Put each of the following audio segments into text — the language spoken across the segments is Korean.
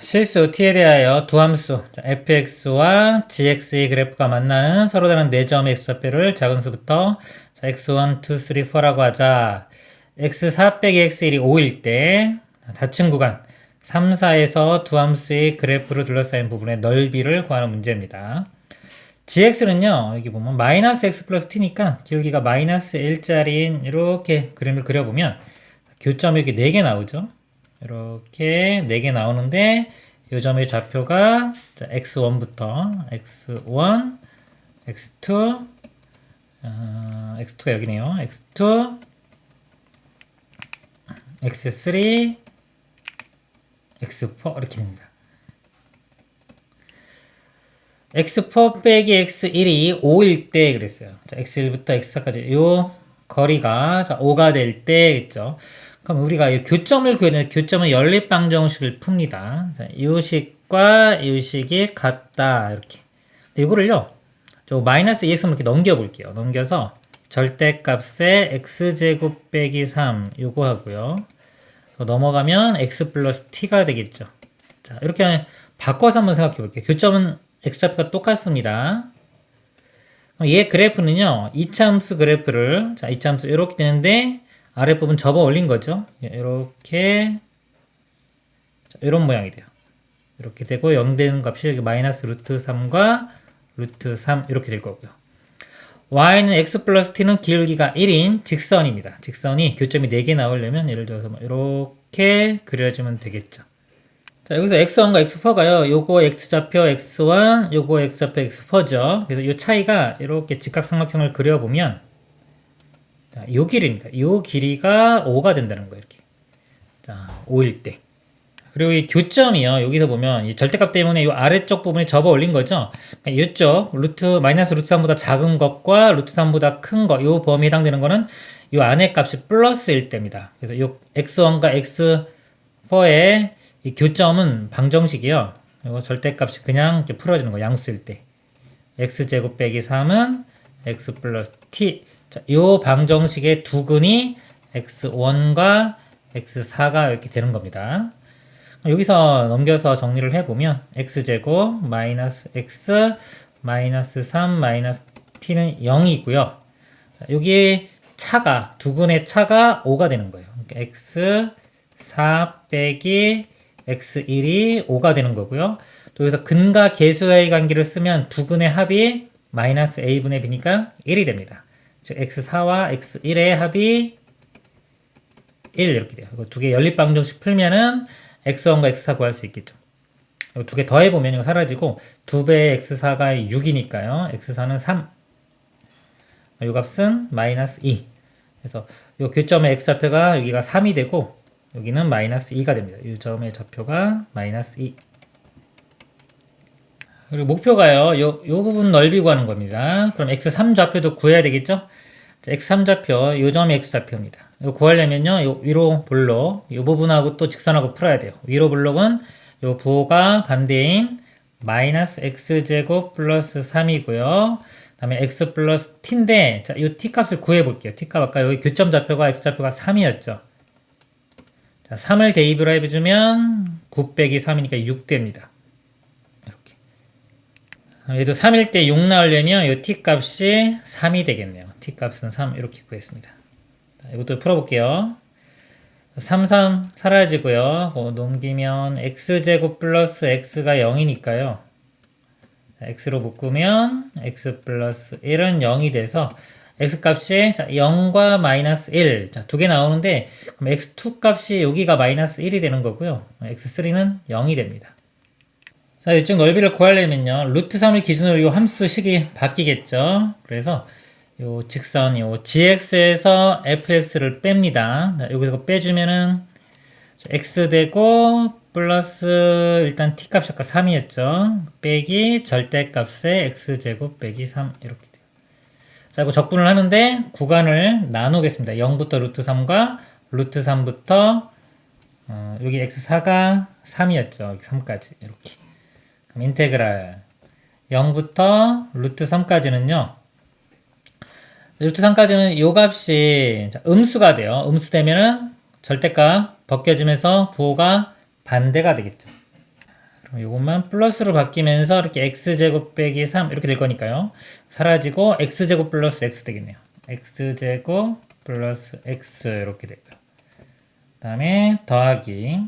실수 t에 대하여 두 함수 자, fx와 gx의 그래프가 만나는 서로 다른 4점의 x좌표를 작은 수부터 자, x1, 2, 3, 4라고 하자 x4 빼기 x1이 5일 때 닫힌 구간 3, 4에서 두 함수의 그래프로 둘러싸인 부분의 넓이를 구하는 문제입니다. gx는요 여기 보면 마이너스 x 플러스 t니까 기울기가 마이너스 1짜리인 이렇게 그림을 그려보면 교점이 이렇게 4개 나오죠. 이렇게 4개 나오는데 이 점의 좌표가 자, x1부터 x1, x2, 어, x2가 여기네요. x2, x3, x4 이렇게 됩니다. x4 빼기 x1이 5일 때 그랬어요. 자, x1부터 x4까지 요 거리가 자, 5가 될때 있죠. 그럼 우리가 이 교점을 구해야 되는데 교점은 연립방정식을 풉니다. 자, 이 식과 이 식이 같다 이렇게. 이거를요. 저 마이너스 2x만 이렇게 넘겨 볼게요. 넘겨서 절대값에 x제곱 빼기 3 요거 하고요. 넘어가면 x 플러스 t가 되겠죠. 자 이렇게 바꿔서 한번 생각해 볼게요. 교점은 x좌표가 똑같습니다. 얘 그래프는요. 이차함수 그래프를 자 이차함수 이렇게 되는데 아랫부분 접어 올린 거죠. 이렇게 이런 모양이 돼요. 이렇게 되고 0 되는 값이 여기 마이너스 루트 3과 루트 3 이렇게 될 거고요. y는 x 플러스 t는 기울기가 1인 직선입니다. 직선이 교점이 4개 나오려면 예를 들어서 뭐 이렇게 그려주면 되겠죠. 자, 여기서 x1과 x4가요. 요거 x좌표 x1, 요거 x좌표 x4죠. 그래서 이 차이가 이렇게 직각삼각형을 그려보면 자, 요 길이입니다. 요 길이가 5가 된다는 거예요. 이렇게. 자, 5일 때. 그리고 이 교점이요. 여기서 보면 이 절대값 때문에 이 아래쪽 부분이 접어 올린 거죠. 그러니까 이쪽 루트 마이너스 루트 3보다 작은 것과 루트 3보다 큰 거, 이 범위에 해당되는 거는 이 안에 값이 플러스일 때입니다. 그래서 이 x1과 x4의 이 교점은 방정식이요. 이거 절대값이 그냥 이렇게 풀어지는 거 양수일 때. x제곱 빼기 3은 x 플러스 t. 자, 요 방정식의 두 근이 x1과 x4가 이렇게 되는 겁니다. 여기서 넘겨서 정리를 해보면 x제곱 마이너스 x 마이너스 3 마이너스 t는 0이고요. 여기 차가 두 근의 차가 5가 되는 거예요. 그러니까 x 4 빼기 x1이 5가 되는 거고요. 또 여기서 근과 계수의 관계를 쓰면 두 근의 합이 마이너스 a분의 b니까 1이 됩니다. 즉 x4와 x1의 합이 1 이렇게 돼요. 이거 두 개 연립방정식 풀면은 x1과 x4 구할 수 있겠죠. 두개 더해보면 이거 사라지고 두 배의 x4가 6이니까요. x4는 3. 이 값은 마이너스 2. 그래서 이 교점의 x좌표가 여기가 3이 되고 여기는 마이너스 2가 됩니다. 이 점의 좌표가 마이너스 2. 그리고 목표가요. 요, 요 부분 넓이 구하는 겁니다. 그럼 x3 좌표도 구해야 되겠죠? x3 좌표, 요 점이 x좌표입니다. 이거 구하려면요, 요 위로 볼록, 요 부분하고 또 직선하고 풀어야 돼요. 위로 볼록은 요 부호가 반대인 마이너스 x제곱 플러스 3이고요. 다음에 x 플러스 t인데, 자, 요 t 값을 구해 볼게요. t 값 아까 여기 교점 좌표가 x좌표가 3이었죠. 자, 3을 대입으로 해주면 9 빼기 3이니까 6 됩니다. 얘도 3일 때 6 나오려면 이 t 값이 3이 되겠네요. t 값은 3 이렇게 구했습니다. 자, 이것도 풀어볼게요. 3, 3 사라지고요. 어, 넘기면 x제곱 플러스 x가 0이니까요. 자, x로 묶으면 x 플러스 1은 0이 돼서 x값이 자, 0과 마이너스 1. 자, 두개 나오는데 그럼 x2 값이 여기가 마이너스 1이 되는 거고요. x3는 0이 됩니다. 자, 이쪽 넓이를 구하려면요. 루트 3을 기준으로 이 함수식이 바뀌겠죠. 그래서 요 직선 요 gx에서 fx를 뺍니다. 자, 여기서 빼주면은 x 되고 플러스 일단 t 값이 아까 3이었죠. 빼기 절대값의 x제곱 빼기 3 이렇게 돼요. 자, 이거 적분을 하는데 구간을 나누겠습니다. 0부터 루트 3과 루트 3부터 어, 여기 x4가 3이었죠. 여기 3까지 이렇게. 그럼 인테그랄 0부터 루트 3까지는요. 루트 3까지는 요 값이 음수가 돼요. 음수 되면은 절대값 벗겨지면서 부호가 반대가 되겠죠. 그럼 이것만 플러스로 바뀌면서 이렇게 x제곱 빼기 3 이렇게 될 거니까요. 사라지고 x제곱 플러스 x 되겠네요. x제곱 플러스 x 이렇게 되고요. 그 다음에 더하기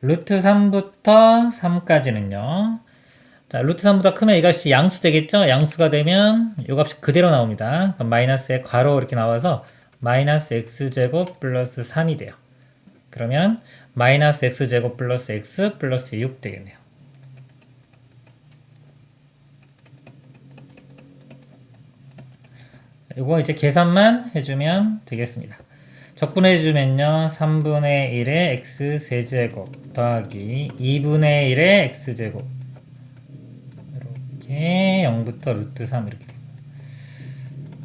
루트 3부터 3까지는요. 자, 루트 3보다 크면 이 값이 양수 되겠죠? 양수가 되면 이 값이 그대로 나옵니다. 그럼 마이너스에 괄호 이렇게 나와서 마이너스 x제곱 플러스 3이 돼요. 그러면 마이너스 x제곱 플러스 x 플러스 6 되겠네요. 이거 이제 계산만 해주면 되겠습니다. 적분해주면요. 3분의 1의 x 세제곱 더하기 2분의 1의 x제곱 이렇게 0부터 루트 3 이렇게 되고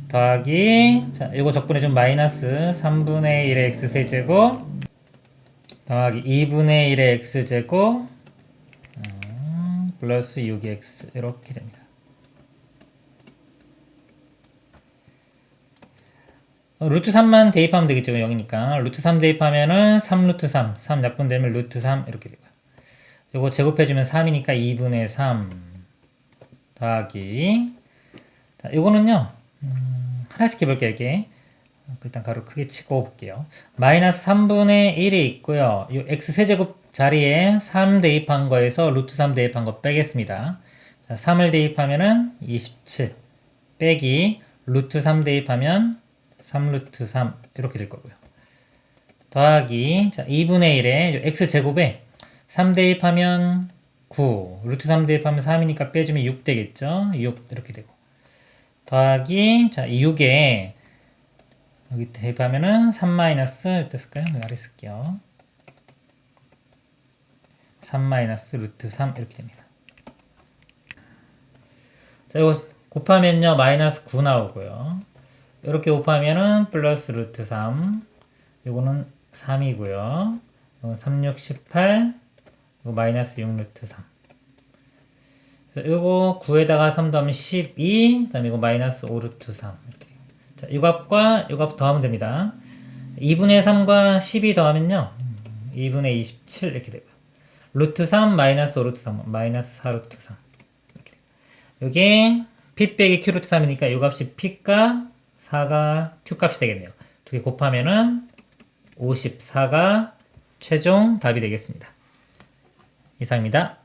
더하기 자 이거 적분해주면 마이너스 3분의 1의 x 세제곱 더하기 2분의 1의 x제곱 음, 플러스 6x 이렇게 됩니다. 어, 루트 3만 대입하면 되겠죠. 0이니까. 루트 3 대입하면은 3 루트 3. 3 약분되면 루트 3 이렇게 되고요. 요거 제곱해주면 3이니까 2분의 3 더하기 자, 요거는요. 음, 하나씩 해볼게요. 이게. 일단 가로 크게 치고 볼게요. 마이너스 3분의 1이 있고요. 요 x 세제곱 자리에 3 대입한 거에서 루트 3 대입한 거 빼겠습니다. 자, 3을 대입하면은 27 빼기 루트 3 대입하면 3루트 3 이렇게 될 거고요. 더하기 자 2분의 1에 x 제곱에 3 대입하면 9 루트 3 대입하면 3이니까 빼주면 6 되겠죠. 6 이렇게 되고 더하기 자 6에 여기 대입하면은 3 마이너스 어땠을까요? 여기 아래 쓸게요. 3 마이너스 루트 3 이렇게 됩니다. 자 이거 곱하면요 마이너스 9 나오고요. 이렇게 곱하면은 플러스 루트 3 요거는 3이고요. 요건 3, 6, 18 요거 마이너스 6 루트 3 그래서 요거 9에다가 3 더하면 12 그 다음에 이거 마이너스 5 루트 3 이렇게 자, 요 값과 요 값 더하면 됩니다. 2분의 3과 12 더하면요. 2분의 27 이렇게 되고요. 루트 3 마이너스 5 루트 3 마이너스 4 루트 3 이렇게 요게 p 빼기 q 루트 3이니까 요 값이 p가 4가 q 값이 되겠네요. 두 개 곱하면은 54가 최종 답이 되겠습니다. 이상입니다.